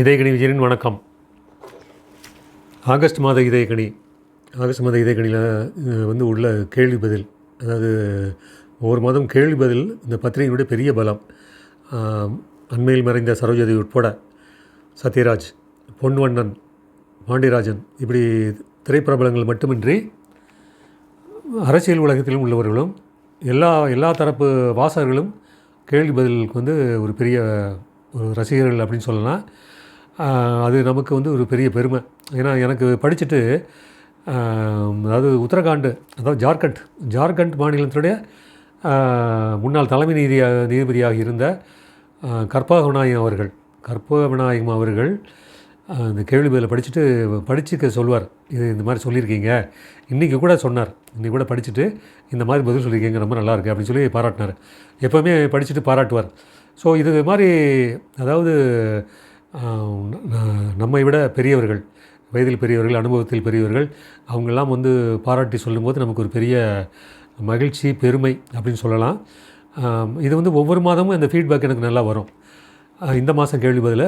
இதயகணி விஜயனின் வணக்கம். ஆகஸ்ட் மாத இதயகணி ஆகஸ்ட் மாத இதயகணியில் வந்து உள்ள கேள்வி பதில் அதாவது ஒவ்வொரு மாதம் கேள்வி பதில் இந்த பத்திரிகையினுடைய பெரிய பலம் அண்மையில் மறைந்த சரோஜதி உட்பட சத்யராஜ் பொன்வண்ணன் பாண்டியராஜன் இப்படி திரைப்பிரபலங்கள் மட்டுமின்றி அரசியல் உலகத்திலும் உள்ளவர்களும் எல்லா எல்லா தரப்பு வாசகர்களும் கேள்வி பதிலுக்கு வந்து ஒரு பெரிய ஒரு ரசிகர்கள் அப்படின்னு சொல்லலாம். அது நமக்கு வந்து ஒரு பெரிய பெருமை. ஏன்னா எனக்கு படிச்சுட்டு அதாவது உத்தரகாண்டு அதாவது ஜார்க்கண்ட் ஜார்க்கண்ட் மாநிலத்தினுடைய முன்னாள் தலைமை நீதியாக நீதிபதியாக இருந்த ஆஹ் கற்பகவிநாயகம் அவர்கள் கற்பகவிநாயகம் அவர்கள் அந்த இந்த கேள்வி படிச்சுட்டு படிச்சுக்க சொல்வார். இது இந்த மாதிரி சொல்லியிருக்கீங்க. இன்றைக்கி கூட சொன்னார். இன்றைக்கி கூட படிச்சுட்டு இந்த மாதிரி பதில் சொல்லியிருக்கீங்க ரொம்ப நல்லாயிருக்கு அப்படின்னு சொல்லி பாராட்டினார். எப்போவுமே படிச்சுட்டு பாராட்டுவார். ஸோ இது மாதிரி அதாவது நம்மை விட பெரியவர்கள் வயதில் பெரியவர்கள் அனுபவத்தில் பெரியவர்கள் அவங்கெல்லாம் வந்து பாராட்டி சொல்லும்போது நமக்கு ஒரு பெரிய மகிழ்ச்சி பெருமை அப்படின்னு சொல்லலாம். இது வந்து ஒவ்வொரு மாதமும் அந்த ஃபீட்பேக் எனக்கு நல்லா வரும். இந்த மாதம் கேள்வி பதில்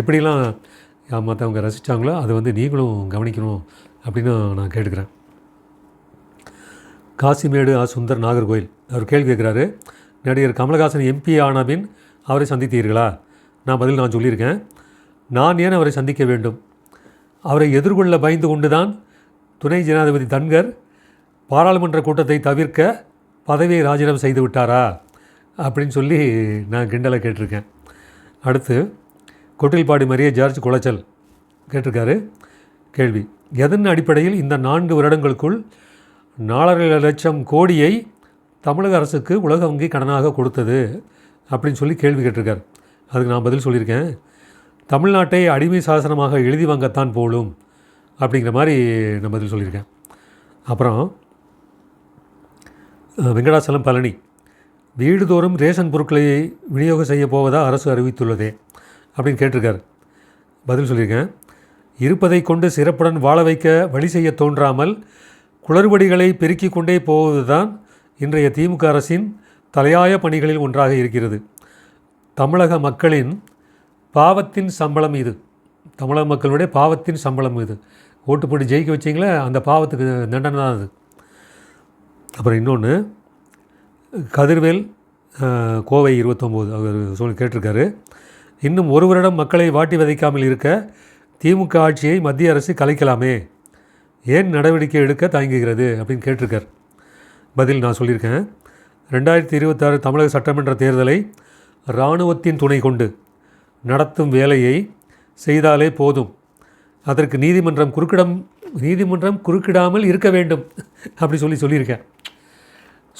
எப்படிலாம் மற்றவங்க ரசித்தாங்களோ அதை வந்து நீங்களும் கவனிக்கணும் அப்படின்னு நான் கேட்டுக்கிறேன். காசிமேடு ஆ. சுந்தர் நாகர்கோயில் அவர் கேள்வி கேட்குறாரு நடிகர் கமலஹாசன் எம்பி ஆனபின் அவரை சந்தித்தீர்களா? நான் பதில் நான் சொல்லியிருக்கேன். நான் ஏன் அவரை சந்திக்க வேண்டும்? அவரை எதிர்கொள்ள பயந்து கொண்டுதான் துணை ஜனாதிபதி தன்கர் பாராளுமன்ற கூட்டத்தை தவிர்க்க பதவியை ராஜினாமா செய்து விட்டாரா? அப்படின்னு சொல்லி நான் கிண்டலை கேட்டிருக்கேன். அடுத்து கொட்டில்பாடி மரிய ஜார்ஜ் குளச்சல் கேட்டிருக்காரு. கேள்வி எதன் அடிப்படையில் இந்த நான்கு வருடங்களுக்குள் நாலரை லட்சம் கோடியை தமிழக அரசுக்கு உலக வங்கி கடனாக கொடுத்தது? அப்படின்னு சொல்லி கேள்வி கேட்டிருக்கார். அதுக்கு நான் பதில் சொல்லியிருக்கேன். தமிழ்நாட்டை அடிமை சாசனமாக எழுதி வாங்கத்தான் போலும் அப்படிங்கிற மாதிரி நான் பதில் சொல்லியிருக்கேன். அப்புறம் வெங்கடாசலம் பழனி. வீடுதோறும் ரேஷன் பொருட்களை விநியோகம் செய்ய போவதாக அரசு அறிவித்துள்ளதே அப்படின்னு கேட்டிருக்காரு. பதில் சொல்லியிருக்கேன். இருப்பதை கொண்டு சிறப்புடன் வாழ வைக்க வழி செய்ய தோன்றாமல் குளறுபடிகளை பெருக்கிக் கொண்டே போவதுதான் இன்றைய திமுக அரசின் தலையாய பணிகளில் ஒன்றாக இருக்கிறது. தமிழக மக்களின் பாவத்தின் சம்பளம் இது. தமிழக மக்களுடைய பாவத்தின் சம்பளம் இது. ஓட்டு போட்டு ஜெயிக்க வச்சிங்களே அந்த பாவத்துக்கு தண்டனை தான் அது. அப்புறம் இன்னொன்று கதிர்வேல் கோவை இருபத்தொம்போது அவர் சொல்லி கேட்டிருக்காரு. இன்னும் ஒரு வருடம் மக்களை வாட்டி வதைக்காமல் இருக்க திமுக ஆட்சியை மத்திய அரசு கலைக்கலாமே. ஏன் நடவடிக்கை எடுக்க தயங்குகிறது அப்படின்னு கேட்டிருக்கார். பதில் நான் சொல்லியிருக்கேன். ரெண்டாயிரத்தி இருபத்தாறு தமிழக சட்டமன்ற தேர்தலை இராணுவத்தின் துணை கொண்டு நடத்தும் வேலையை செய்தாலே போதும். அதற்கு நீதிமன்றம் குறுக்கிடம் நீதிமன்றம் குறுக்கிடாமல் இருக்க வேண்டும் அப்படி சொல்லி சொல்லியிருக்கேன்.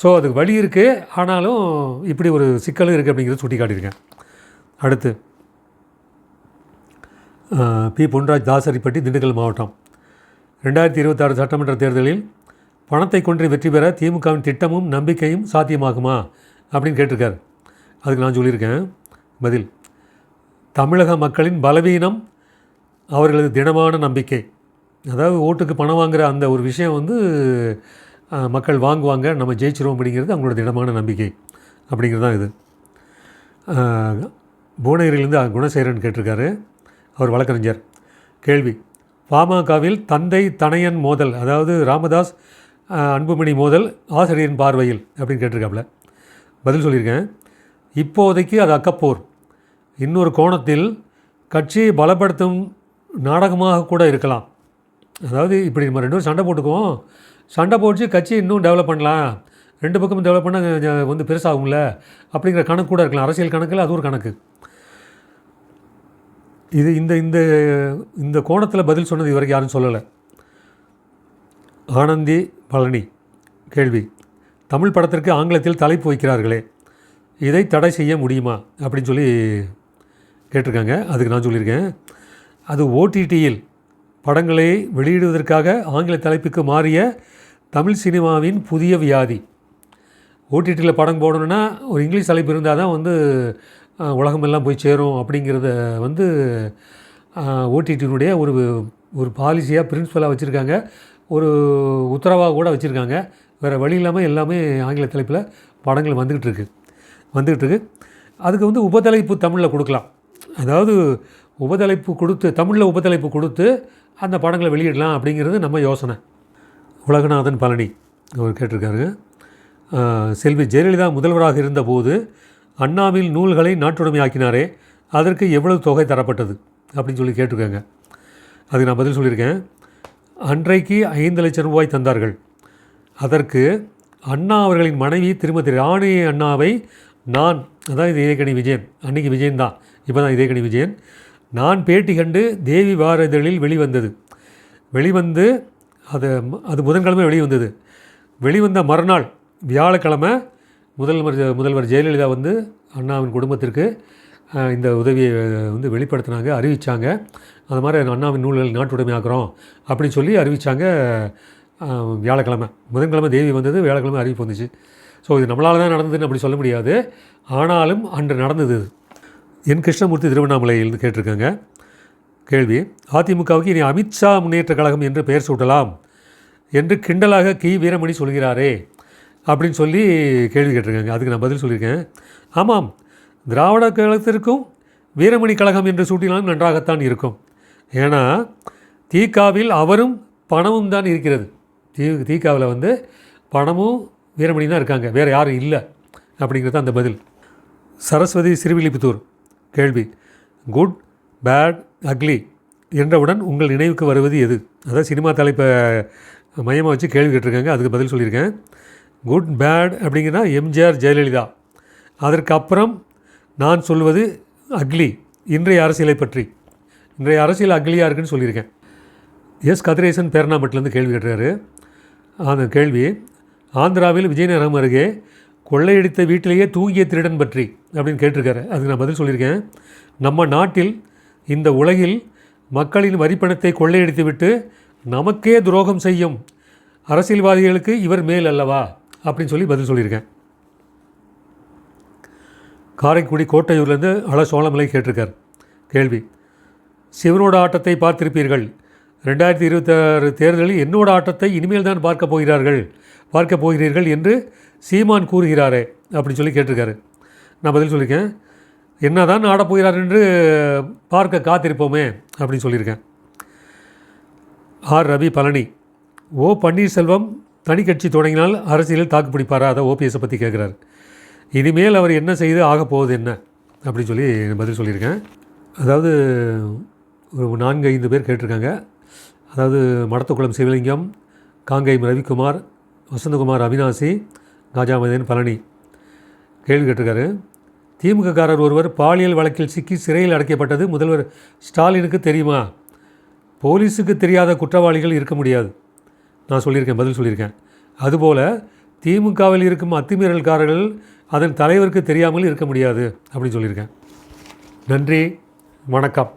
ஸோ அதுக்கு வழி இருக்குது ஆனாலும் இப்படி ஒரு சிக்கலும் இருக்குது அப்படிங்கிறத சுட்டி காட்டியிருக்கேன் அடுத்து பி. பொன்ராஜ் தாசரிப்பட்டி திண்டுக்கல் மாவட்டம். ரெண்டாயிரத்தி இருபத்தாறு சட்டமன்ற தேர்தலில் பணத்தை கொன்று வெற்றி பெற திமுகவின் திட்டமும் நம்பிக்கையும் சாத்தியமாகுமா அப்படின்னு கேட்டிருக்காரு. அதுக்கு நான் சொல்லியிருக்கேன். பதில் தமிழக மக்களின் பலவீனம் அவர்களது திடமான நம்பிக்கை. அதாவது ஓட்டுக்கு பணம் வாங்குகிற அந்த ஒரு விஷயம் வந்து மக்கள் வாங்குவாங்க நம்ம ஜெயிச்சிருவோம் அப்படிங்கிறது அவங்களோட திடமான நம்பிக்கை அப்படிங்கிறது தான் இது. அஹ், புவனகிரியிலேருந்து குணசேகரன் கேட்டிருக்காரு. அவர் வழக்கறிஞர். கேள்வி பாமகவில் தந்தை தனையன் மோதல் அதாவது ராமதாஸ் அன்புமணி மோதல் ஆசிரியரின் பார்வையில் அப்படின்னு கேட்டிருக்காப்புல. பதில் சொல்லியிருக்கேன். இப்போதைக்கு அது அக்கப்போர். இன்னொரு கோணத்தில் கட்சியை பலப்படுத்தும் நாடகமாக கூட இருக்கலாம். அதாவது இப்படி நம்ம ரெண்டு பேரும் சண்டை போட்டுக்குவோம். சண்டை போட்டு கட்சி இன்னும் டெவலப் பண்ணலாம். ரெண்டு பக்கமும் டெவலப் பண்ணால் வந்து பெருசாகும்ல. அப்படிங்கிற கணக்கு கூட இருக்கலாம். அரசியல் கணக்கில் அது ஒரு கணக்கு. இது இந்த இந்த இந்த கோணத்தில் பதில் சொன்னது இதுவரைக்கும் யாரும் சொல்லலை. ஆனந்தி பழனி கேள்வி. தமிழ் படத்திற்கு ஆங்கிலத்தில் தலைப்பு வைக்கிறார்களே. இதை தடை செய்ய முடியுமா? அப்படின்னு சொல்லி கேட்டிருக்காங்க. அதுக்கு நான் சொல்லியிருக்கேன். அது ஓடிடியில் படங்களை வெளியிடுவதற்காக ஆங்கில தலைப்புக்கு மாறிய தமிழ் சினிமாவின் புதிய வியாதி. ஓடிடியில் படம் போடணுன்னா ஒரு இங்கிலீஷ் தலைப்பு இருந்தால் தான் வந்து உலகமெல்லாம் போய் சேரும் அப்படிங்கிறத வந்து ஓடிடியினுடைய ஒரு ஒரு பாலிசியாக பிரின்சிபலாக வச்சுருக்காங்க. ஒரு உத்தரவாக கூட வச்சுருக்காங்க. வேறு வழி இல்லாமல் எல்லாமே ஆங்கில தலைப்பில் படங்கள் வந்துக்கிட்டு இருக்குது வந்துக்கிட்டு அதுக்கு வந்து உபதலைப்பு தமிழில் கொடுக்கலாம். அதாவது உபதலைப்பு கொடுத்து தமிழில் உபதலைப்பு கொடுத்து அந்த படங்களை வெளியிடலாம் அப்படிங்கிறது நம்ம யோசனை. உலகநாதன் பழனி அவர் கேட்டிருக்காரு. செல்வி ஜெயலலிதா முதல்வராக இருந்தபோது அண்ணாவில் நூல்களை நாட்டுடைமையாக்கினாரே அதற்கு எவ்வளவு தொகை தரப்பட்டது அப்படின்னு சொல்லி கேட்டிருக்காங்க. அதுக்கு நான் பதில் சொல்லியிருக்கேன். அன்றைக்கு ஐந்து லட்சம் ரூபாய் தந்தார்கள். அதற்கு அண்ணா அவர்களின் மனைவி திருமதி ராணி அண்ணாவை நான் அதான் இது இதயக்கணி விஜயன். அன்னைக்கு விஜயன் தான். இப்போ தான் இதயக்கணி விஜயன். நான் பேட்டி கண்டு தேவி வார இதழில் வெளிவந்தது. வெளிவந்து அது அது புதன்கிழமை வெளிவந்தது. வெளிவந்த மறுநாள் வியாழக்கிழமை முதல்வர் முதல்வர் ஜெயலலிதா வந்து அண்ணாவின் குடும்பத்திற்கு இந்த உதவியை வந்து வெளிப்படுத்தினாங்க அறிவித்தாங்க அந்த மாதிரி அண்ணாவின் நூல்கள் நாட்டுடைமையாக்குறோம் அப்படின்னு சொல்லி அறிவித்தாங்க வியாழக்கிழமை. புதன்கிழமை தேவி வந்தது வியாழக்கிழமை அறிவிப்பு வந்துச்சு. ஸோ இது நம்மளால் தான் நடந்ததுன்னு அப்படி சொல்ல முடியாது. ஆனாலும் அன்று நடந்தது. என் கிருஷ்ணமூர்த்தி திருவண்ணாமலையிலிருந்து கேட்டிருக்காங்க. கேள்வி அதிமுகவுக்கு இனி அமித்ஷா முன்னேற்ற கழகம் என்று பெயர் சூட்டலாம் என்று கிண்டலாக கி. வீரமணி சொல்கிறாரே அப்படின்னு சொல்லி கேள்வி கேட்டிருக்காங்க. அதுக்கு நான் பதில் சொல்லியிருக்கேன். ஆமாம் திராவிட கழகத்திற்கும் வீரமணி கழகம் என்று சூட்டினாலும் நன்றாகத்தான் இருக்கும். ஏன்னா தீகாவில் அவரும் பணமும் தான் இருக்கிறது. தீ தீகாவில் வந்து பணமும் வீரமணி தான் இருக்காங்க. வேறு யாரும் இல்லை அப்படிங்கிறது தான் அந்த பதில். சரஸ்வதி சிறுவில்லிபுத்தூர் கேள்வி. குட் பேட் அக்லி என்றவுடன் உங்கள் நினைவுக்கு வருவது எது? அதாவது சினிமா தலைப்பை மையமாக வச்சு கேள்வி கேட்டிருக்காங்க. அதுக்கு பதில் சொல்லியிருக்கேன். குட் பேட் அப்படிங்கன்னா எம்ஜிஆர் ஜெயலலிதா. அதற்கு அப்புறம் நான் சொல்வது அக்லி இன்றைய அரசியலை பற்றி. இன்றைய அரசியல் அக்லியாக இருக்குன்னு சொல்லியிருக்கேன். எஸ். கதிரேசன் பேரணாமட்டிலேருந்து கேள்வி கேட்டுறாரு அந்த கேள்வி ஆந்திராவில் விஜயநகரம் அருகே கொள்ளையடித்த வீட்டிலேயே தூங்கிய திருடன் பற்றி அப்படின்னு கேட்டிருக்காரு. அதுக்கு நான் பதில் சொல்லியிருக்கேன். நம்ம நாட்டில் இந்த உலகில் மக்களின் வரிப்பணத்தை கொள்ளையடித்து விட்டு நமக்கே துரோகம் செய்யும் அரசியல்வாதிகளுக்கு இவர் மேல் அல்லவா? அப்படின்னு சொல்லி பதில் சொல்லியிருக்கேன். காரைக்குடி கோட்டையூர்லேருந்து அழ சோழமலை கேட்டிருக்கார். கேள்வி சிவனோட ஆட்டத்தை பார்த்திருப்பீர்கள். ரெண்டாயிரத்தி இருபத்தாறு தேர்தலில் என்னோட ஆட்டத்தை இனிமேல் தான் பார்க்க போகிறார்கள். பார்க்க போகிறீர்கள் என்று சீமான் கூறுகிறாரே அப்படின்னு சொல்லி கேட்டிருக்காரு. நான் பதில் சொல்லியிருக்கேன் என்ன தான் ஆடப் போகிறார் என்று பார்க்க காத்திருப்போமே அப்படின்னு சொல்லியிருக்கேன். ஆர். ரவி பழனி ஓ பன்னீர்செல்வம் தனி கட்சி தொடங்கினால் அரசியலில் தாக்கு பிடிப்பாரா? அதை ஓபிஎஸை பற்றி கேட்குறாரு. இனிமேல் அவர் என்ன செய்து ஆகப் போவது என்ன? அப்படின்னு சொல்லி பதில் சொல்லியிருக்கேன். அதாவது ஒரு நான்கு ஐந்து பேர் கேட்டிருக்காங்க. அதாவது மடத்துக்குளம் சிவலிங்கம் காங்கேயம் ரவிக்குமார் வசந்தகுமார் அவினாசி காஜாமதேன் பழனி. கேள்வி கேட்டிருக்காரு. திமுககாரர் ஒருவர் பாலியல் வழக்கில் சிக்கி சிறையில் அடைக்கப்பட்டது முதல்வர் ஸ்டாலினுக்கு தெரியுமா? போலீஸுக்கு தெரியாத குற்றவாளிகள் இருக்க முடியாது. நான் சொல்லியிருக்கேன் பதில் சொல்லியிருக்கேன். அதுபோல் திமுகவில் இருக்கும் அத்துமீறல்காரர்கள் அதன் தலைவருக்கு தெரியாமல் இருக்க முடியாது அப்படின்னு சொல்லியிருக்கேன். நன்றி வணக்கம்.